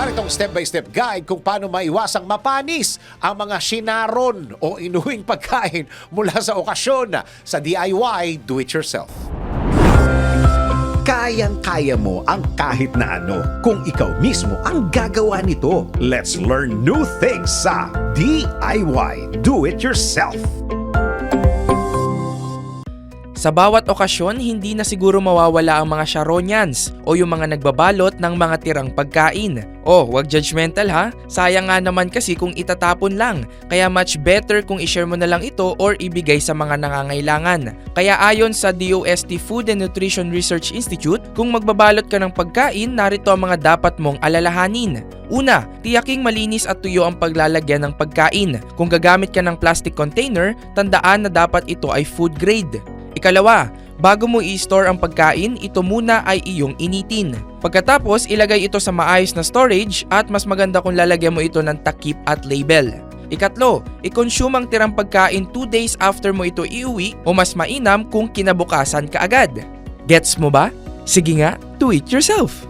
Naritong step-by-step guide kung paano maiwasang mapanis ang mga sinaron o inuwing pagkain mula sa okasyon sa DIY Do-It-Yourself. Kayang-kaya mo ang kahit na ano kung ikaw mismo ang gagawa nito. Let's learn new things sa DIY Do-It-Yourself. Sa bawat okasyon, hindi na siguro mawawala ang mga Sharonians o yung mga nagbabalot ng mga tirang pagkain. Oh, wag judgmental ha. Sayang nga naman kasi kung itatapon lang. Kaya much better kung i-share mo na lang ito or ibigay sa mga nangangailangan. Kaya ayon sa DOST Food and Nutrition Research Institute, kung magbabalot ka ng pagkain, narito ang mga dapat mong alalahanin. Una, tiyaking malinis at tuyo ang paglalagyan ng pagkain. Kung gagamit ka ng plastic container, tandaan na dapat ito ay food grade. Ikalawa, bago mo i-store ang pagkain, ito muna ay iyong initin. Pagkatapos, ilagay ito sa maayos na storage at mas maganda kung lalagyan mo ito ng takip at label. Ikatlo, i-consume ang tirang pagkain 2 days after mo ito iuwi o mas mainam kung kinabukasan ka agad. Gets mo ba? Sige nga, do it yourself!